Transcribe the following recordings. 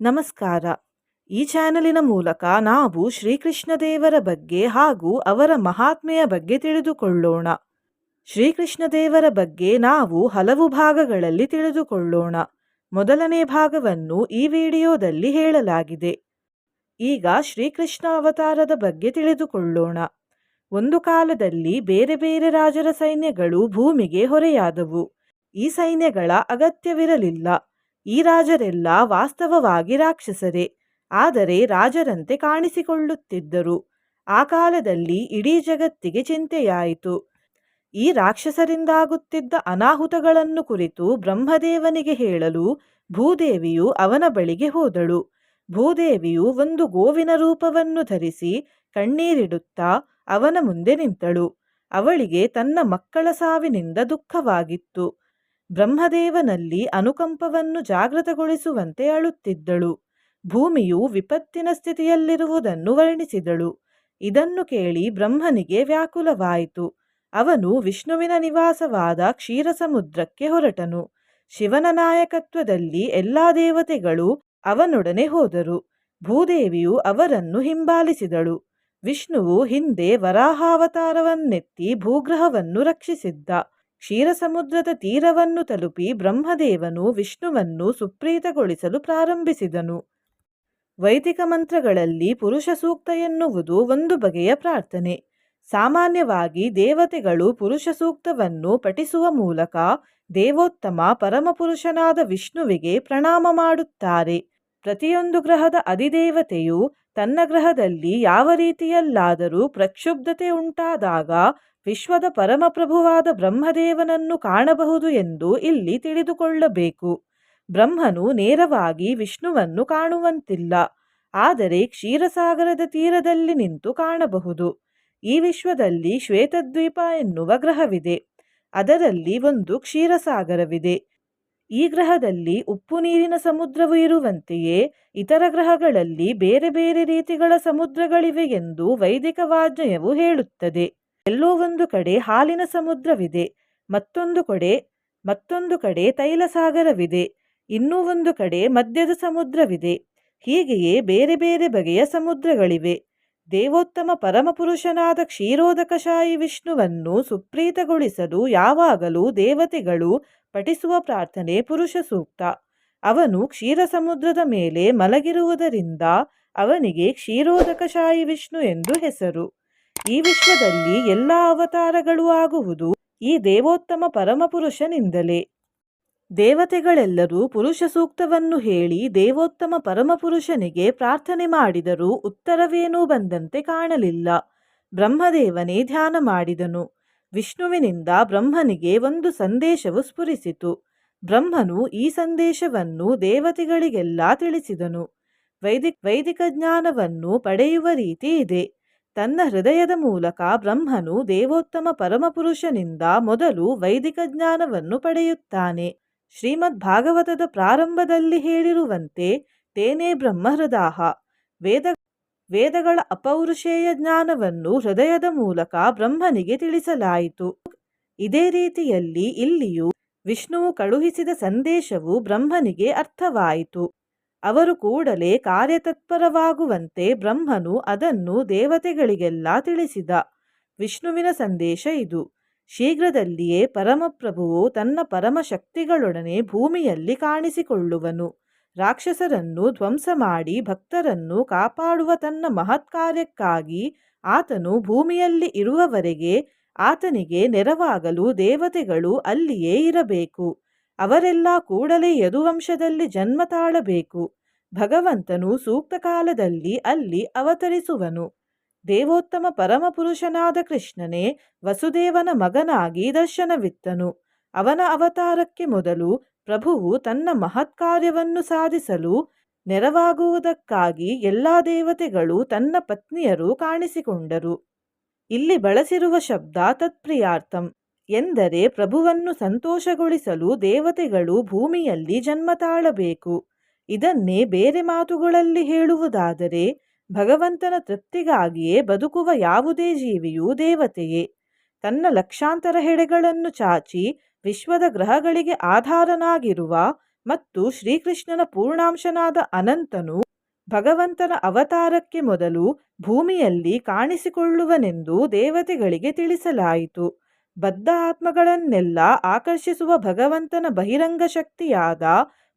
ನಮಸ್ಕಾರ. ಈ ಚಾನಲಿನ ಮೂಲಕ ನಾವು ಶ್ರೀಕೃಷ್ಣ ದೇವರ ಬಗ್ಗೆ ಹಾಗೂ ಅವರ ಮಹಾತ್ಮೆಯ ಬಗ್ಗೆ ತಿಳಿದುಕೊಳ್ಳೋಣ. ಶ್ರೀಕೃಷ್ಣ ದೇವರ ಬಗ್ಗೆ ನಾವು ಹಲವು ಭಾಗಗಳಲ್ಲಿ ತಿಳಿದುಕೊಳ್ಳೋಣ. ಮೊದಲನೇ ಭಾಗವನ್ನು ಈ ವಿಡಿಯೋದಲ್ಲಿ ಹೇಳಲಾಗಿದೆ. ಈಗ ಶ್ರೀಕೃಷ್ಣ ಅವತಾರದ ಬಗ್ಗೆ ತಿಳಿದುಕೊಳ್ಳೋಣ. ಒಂದು ಕಾಲದಲ್ಲಿ ಬೇರೆ ಬೇರೆ ರಾಜರ ಸೈನ್ಯಗಳು ಭೂಮಿಗೆ ಹೊರೆಯಾದವು. ಈ ಸೈನ್ಯಗಳ ಅಗತ್ಯವಿರಲಿಲ್ಲ. ಈ ರಾಜರೆಲ್ಲ ವಾಸ್ತವವಾಗಿ ರಾಕ್ಷಸರೇ. ಆದರೆ ರಾಜರಂತೆ ಕಾಣಿಸಿಕೊಳ್ಳುತ್ತಿದ್ದರು. ಆ ಕಾಲದಲ್ಲಿ ಇಡೀ ಜಗತ್ತಿಗೆ ಚಿಂತೆಯಾಯಿತು. ಈ ರಾಕ್ಷಸರಿಂದಾಗುತ್ತಿದ್ದ ಅನಾಹುತಗಳನ್ನು ಕುರಿತು ಬ್ರಹ್ಮದೇವನಿಗೆ ಹೇಳಲು ಭೂದೇವಿಯು ಅವನ ಬಳಿಗೆ ಹೋದಳು. ಭೂದೇವಿಯು ಒಂದು ಗೋವಿನ ರೂಪವನ್ನು ಧರಿಸಿ ಕಣ್ಣೀರಿಡುತ್ತಾ ಅವನ ಮುಂದೆ ನಿಂತಳು. ಅವಳಿಗೆ ತನ್ನ ಮಕ್ಕಳ ಸಾವಿನಿಂದ ದುಃಖವಾಗಿತ್ತು. ಬ್ರಹ್ಮದೇವನಲ್ಲಿ ಅನುಕಂಪವನ್ನು ಜಾಗೃತಗೊಳಿಸುವಂತೆ ಅಳುತ್ತಿದ್ದಳು. ಭೂಮಿಯು ವಿಪತ್ತಿನ ಸ್ಥಿತಿಯಲ್ಲಿರುವುದನ್ನು ವರ್ಣಿಸಿದಳು. ಇದನ್ನು ಕೇಳಿ ಬ್ರಹ್ಮನಿಗೆ ವ್ಯಾಕುಲವಾಯಿತು. ಅವನು ವಿಷ್ಣುವಿನ ನಿವಾಸವಾದ ಕ್ಷೀರಸಮುದ್ರಕ್ಕೆ ಹೊರಟನು. ಶಿವನ ನಾಯಕತ್ವದಲ್ಲಿ ಎಲ್ಲಾ ದೇವತೆಗಳು ಅವನೊಡನೆ ಹೋದರು. ಭೂದೇವಿಯು ಅವರನ್ನು ಹಿಂಬಾಲಿಸಿದಳು. ವಿಷ್ಣುವು ಹಿಂದೆ ವರಾಹಾವತಾರವನ್ನೆತ್ತಿ ಭೂಗ್ರಹವನ್ನು ರಕ್ಷಿಸಿದ್ದ. ಕ್ಷೀರಸಮುದ್ರದ ತೀರವನ್ನು ತಲುಪಿ ಬ್ರಹ್ಮದೇವನು ವಿಷ್ಣುವನ್ನು ಸುಪ್ರೀತಗೊಳಿಸಲು ಪ್ರಾರಂಭಿಸಿದನು. ವೈದಿಕ ಮಂತ್ರಗಳಲ್ಲಿ ಪುರುಷ ಸೂಕ್ತ ಎನ್ನುವುದು ಒಂದು ಬಗೆಯ ಪ್ರಾರ್ಥನೆ. ಸಾಮಾನ್ಯವಾಗಿ ದೇವತೆಗಳು ಪುರುಷ ಸೂಕ್ತವನ್ನು ಪಠಿಸುವ ಮೂಲಕ ದೇವೋತ್ತಮ ಪರಮಪುರುಷನಾದ ವಿಷ್ಣುವಿಗೆ ಪ್ರಣಾಮ ಮಾಡುತ್ತಾರೆ. ಪ್ರತಿಯೊಂದು ಗ್ರಹದ ಅಧಿದೇವತೆಯು ತನ್ನ ಗ್ರಹದಲ್ಲಿ ಯಾವ ರೀತಿಯಲ್ಲಾದರೂ ಪ್ರಕ್ಷುಬ್ಧತೆ ಉಂಟಾದಾಗ ವಿಶ್ವದ ಪರಮಪ್ರಭುವಾದ ಬ್ರಹ್ಮದೇವನನ್ನು ಕಾಣಬಹುದು ಎಂದು ಇಲ್ಲಿ ತಿಳಿದುಕೊಳ್ಳಬೇಕು. ಬ್ರಹ್ಮನು ನೇರವಾಗಿ ವಿಷ್ಣುವನ್ನು ಕಾಣುವಂತಿಲ್ಲ. ಆದರೆ ಕ್ಷೀರಸಾಗರದ ತೀರದಲ್ಲಿ ನಿಂತು ಕಾಣಬಹುದು. ಈ ವಿಶ್ವದಲ್ಲಿ ಶ್ವೇತದ್ವೀಪ ಎನ್ನುವ ಗ್ರಹವಿದೆ. ಅದರಲ್ಲಿ ಒಂದು ಕ್ಷೀರಸಾಗರವಿದೆ. ಈ ಗ್ರಹದಲ್ಲಿ ಉಪ್ಪು ನೀರಿನ ಸಮುದ್ರವು ಇರುವಂತೆಯೇ ಇತರ ಗ್ರಹಗಳಲ್ಲಿ ಬೇರೆ ಬೇರೆ ರೀತಿಗಳ ಸಮುದ್ರಗಳಿವೆ ಎಂದು ವೈದಿಕ ವಾಜ್ಞಯವು ಹೇಳುತ್ತದೆ. ಎಲ್ಲೋ ಒಂದು ಕಡೆ ಹಾಲಿನ ಸಮುದ್ರವಿದೆ, ಮತ್ತೊಂದು ಕಡೆ ಮತ್ತೊಂದು ಕಡೆ ತೈಲ ಸಾಗರವಿದೆ ಇನ್ನೂ ಒಂದು ಕಡೆ ಮದ್ಯದ ಸಮುದ್ರವಿದೆ. ಹೀಗೆಯೇ ಬೇರೆ ಬೇರೆ ಬಗೆಯ ಸಮುದ್ರಗಳಿವೆ. ದೇವೋತ್ತಮ ಪರಮಪುರುಷನಾದ ಕ್ಷೀರೋದಕಶಾಹಿ ವಿಷ್ಣುವನ್ನು ಸುಪ್ರೀತಗೊಳಿಸಲು ಯಾವಾಗಲೂ ದೇವತೆಗಳು ಪಠಿಸುವ ಪ್ರಾರ್ಥನೆ ಪುರುಷ ಸೂಕ್ತ. ಅವನು ಕ್ಷೀರ ಸಮುದ್ರದ ಮೇಲೆ ಮಲಗಿರುವುದರಿಂದ ಅವನಿಗೆ ಕ್ಷೀರೋದಕಶಾಹಿ ವಿಷ್ಣು ಎಂದು ಹೆಸರು. ಈ ವಿಶ್ವದಲ್ಲಿ ಎಲ್ಲ ಅವತಾರಗಳು ಆಗುವುದು ಈ ದೇವೋತ್ತಮ ಪರಮಪುರುಷನಿಂದಲೇ. ದೇವತೆಗಳೆಲ್ಲರೂ ಪುರುಷ ಸೂಕ್ತವನ್ನು ಹೇಳಿ ದೇವೋತ್ತಮ ಪರಮಪುರುಷನಿಗೆ ಪ್ರಾರ್ಥನೆ ಮಾಡಿದರೂ ಉತ್ತರವೇನೂ ಬಂದಂತೆ ಕಾಣಲಿಲ್ಲ. ಬ್ರಹ್ಮದೇವನೇ ಧ್ಯಾನ ಮಾಡಿದನು. ವಿಷ್ಣುವಿನಿಂದ ಬ್ರಹ್ಮನಿಗೆ ಒಂದು ಸಂದೇಶವು ಸ್ಫುರಿಸಿತು. ಬ್ರಹ್ಮನು ಈ ಸಂದೇಶವನ್ನು ದೇವತೆಗಳಿಗೆಲ್ಲ ತಿಳಿಸಿದನು. ವೈದಿಕ ವೈದಿಕ ಜ್ಞಾನವನ್ನು ಪಡೆಯುವ ರೀತಿ ಇದೆ. ತನ್ನ ಹೃದಯದ ಮೂಲಕ ಬ್ರಹ್ಮನು ದೇವೋತ್ತಮ ಪರಮಪುರುಷನಿಂದ ಮೊದಲು ವೈದಿಕ ಜ್ಞಾನವನ್ನು ಪಡೆಯುತ್ತಾನೆ. ಶ್ರೀಮದ್ ಭಾಗವತದ ಪ್ರಾರಂಭದಲ್ಲಿ ಹೇಳಿರುವಂತೆ, ತೇನೇ ಬ್ರಹ್ಮಹೃದಾಹ ವೇದ, ವೇದಗಳ ಅಪೌರುಷೇಯ ಜ್ಞಾನವನ್ನು ಹೃದಯದ ಮೂಲಕ ಬ್ರಹ್ಮನಿಗೆ ತಿಳಿಸಲಾಯಿತು. ಇದೇ ರೀತಿಯಲ್ಲಿ ಇಲ್ಲಿಯೂ ವಿಷ್ಣುವು ಕಳುಹಿಸಿದ ಸಂದೇಶವು ಬ್ರಹ್ಮನಿಗೆ ಅರ್ಥವಾಯಿತು. ಅವರು ಕೂಡಲೇ ಕಾರ್ಯತತ್ಪರವಾಗುವಂತೆ ಬ್ರಹ್ಮನು ಅದನ್ನು ದೇವತೆಗಳಿಗೆಲ್ಲ ತಿಳಿಸಿದ. ವಿಷ್ಣುವಿನ ಸಂದೇಶ ಇದು. ಶೀಘ್ರದಲ್ಲಿಯೇ ಪರಮಪ್ರಭುವು ತನ್ನ ಪರಮಶಕ್ತಿಗಳೊಡನೆ ಭೂಮಿಯಲ್ಲಿ ಕಾಣಿಸಿಕೊಳ್ಳುವನು. ರಾಕ್ಷಸರನ್ನು ಧ್ವಂಸ ಮಾಡಿ ಭಕ್ತರನ್ನು ಕಾಪಾಡುವ ತನ್ನ ಮಹತ್ ಕಾರ್ಯಕ್ಕಾಗಿ ಆತನು ಭೂಮಿಯಲ್ಲಿ ಇರುವವರೆಗೆ ಆತನಿಗೆ ನೆರವಾಗಲು ದೇವತೆಗಳು ಅಲ್ಲಿಯೇ ಇರಬೇಕು. ಅವರೆಲ್ಲ ಕೂಡಲೇ ಯದುವಂಶದಲ್ಲಿ ಜನ್ಮ ತಾಳಬೇಕು. ಭಗವಂತನು ಸೂಕ್ತ ಕಾಲದಲ್ಲಿ ಅಲ್ಲಿ ಅವತರಿಸುವನು. ದೇವೋತ್ತಮ ಪರಮಪುರುಷನಾದ ಕೃಷ್ಣನೇ ವಸುದೇವನ ಮಗನಾಗಿ ದರ್ಶನವಿತ್ತನು. ಅವನ ಅವತಾರಕ್ಕೆ ಮೊದಲು ಪ್ರಭುವು ತನ್ನ ಮಹತ್ಕಾರ್ಯವನ್ನು ಸಾಧಿಸಲು ನೆರವಾಗುವುದಕ್ಕಾಗಿ ಎಲ್ಲ ದೇವತೆಗಳು ತನ್ನ ಪತ್ನಿಯರು ಕಾಣಿಸಿಕೊಂಡರು. ಇಲ್ಲಿ ಬಳಸಿರುವ ಶಬ್ದ ತತ್ಪ್ರಿಯಾರ್ಥಂ. ಎಂದರೆ ಪ್ರಭುವನ್ನು ಸಂತೋಷಗೊಳಿಸಲು ದೇವತೆಗಳು ಭೂಮಿಯಲ್ಲಿ ಜನ್ಮ ತಾಳಬೇಕು. ಇದನ್ನೇ ಬೇರೆ ಮಾತುಗಳಲ್ಲಿ ಹೇಳುವುದಾದರೆ, ಭಗವಂತನ ತೃಪ್ತಿಗಾಗಿಯೇ ಬದುಕುವ ಯಾವುದೇ ಜೀವಿಯೂ ದೇವತೆಯೇ. ತನ್ನ ಲಕ್ಷಾಂತರ ಹೆಡೆಗಳನ್ನು ಚಾಚಿ ವಿಶ್ವದ ಗ್ರಹಗಳಿಗೆ ಆಧಾರನಾಗಿರುವ ಮತ್ತು ಶ್ರೀಕೃಷ್ಣನ ಪೂರ್ಣಾಂಶನಾದ ಅನಂತನು ಭಗವಂತನ ಅವತಾರಕ್ಕೆ ಮೊದಲು ಭೂಮಿಯಲ್ಲಿ ಕಾಣಿಸಿಕೊಳ್ಳುವನೆಂದು ದೇವತೆಗಳಿಗೆ ತಿಳಿಸಲಾಯಿತು. ಬದ್ಧ ಆತ್ಮಗಳನ್ನೆಲ್ಲ ಆಕರ್ಷಿಸುವ ಭಗವಂತನ ಬಹಿರಂಗ ಶಕ್ತಿಯಾದ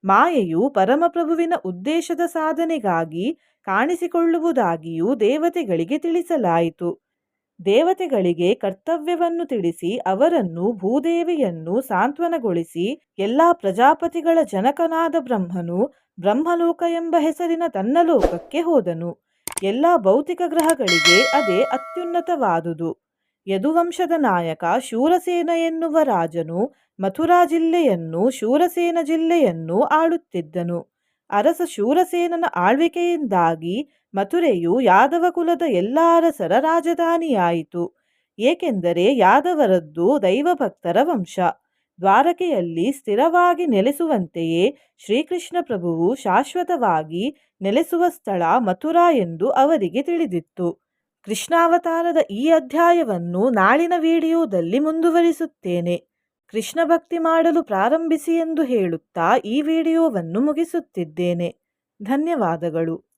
ಮಾಯೆಯು ಪರಮಪ್ರಭುವಿನ ಉದ್ದೇಶದ ಸಾಧನೆಗಾಗಿ ಕಾಣಿಸಿಕೊಳ್ಳುವುದಾಗಿಯೂ ದೇವತೆಗಳಿಗೆ ತಿಳಿಸಲಾಯಿತು. ದೇವತೆಗಳಿಗೆ ಕರ್ತವ್ಯವನ್ನು ತಿಳಿಸಿ ಅವರನ್ನು ಭೂದೇವಿಯನ್ನು ಸಾಂತ್ವನಗೊಳಿಸಿ ಎಲ್ಲ ಪ್ರಜಾಪತಿಗಳ ಜನಕನಾದ ಬ್ರಹ್ಮನು ಬ್ರಹ್ಮಲೋಕ ಎಂಬ ಹೆಸರಿನ ತನ್ನ ಲೋಕಕ್ಕೆ ಹೋದನು. ಎಲ್ಲ ಭೌತಿಕ ಗ್ರಹಗಳಿಗೆ ಅದೇ ಅತ್ಯುನ್ನತವಾದುದು. ಯದುವಂಶದ ನಾಯಕ ಶೂರಸೇನ ಎನ್ನುವ ರಾಜನು ಮಥುರಾ ಜಿಲ್ಲೆಯನ್ನು ಶೂರಸೇನ ಜಿಲ್ಲೆಯನ್ನು ಆಳುತ್ತಿದ್ದನು. ಅರಸ ಶೂರಸೇನನ ಆಳ್ವಿಕೆಯಿಂದಾಗಿ ಮಥುರೆಯು ಯಾದವ ಕುಲದ ಎಲ್ಲ ಅರಸರ ರಾಜಧಾನಿಯಾಯಿತು. ಏಕೆಂದರೆ ಯಾದವರದ್ದು ದೈವಭಕ್ತರ ವಂಶ. ದ್ವಾರಕೆಯಲ್ಲಿ ಸ್ಥಿರವಾಗಿ ನೆಲೆಸುವಂತೆಯೇ ಶ್ರೀಕೃಷ್ಣ ಪ್ರಭುವು ಶಾಶ್ವತವಾಗಿ ನೆಲೆಸುವ ಸ್ಥಳ ಮಥುರಾ ಎಂದು ಅವರಿಗೆ ತಿಳಿದಿತ್ತು. ಕೃಷ್ಣಾವತಾರದ ಈ ಅಧ್ಯಾಯವನ್ನು ನಾಳಿನ ವಿಡಿಯೋದಲ್ಲಿ ಮುಂದುವರಿಸುತ್ತೇನೆ. ಕೃಷ್ಣ ಭಕ್ತಿ ಮಾಡಲು ಪ್ರಾರಂಭಿಸಿ ಎಂದು ಹೇಳುತ್ತಾ ಈ ವಿಡಿಯೋವನ್ನು ಮುಗಿಸುತ್ತಿದ್ದೇನೆ. ಧನ್ಯವಾದಗಳು.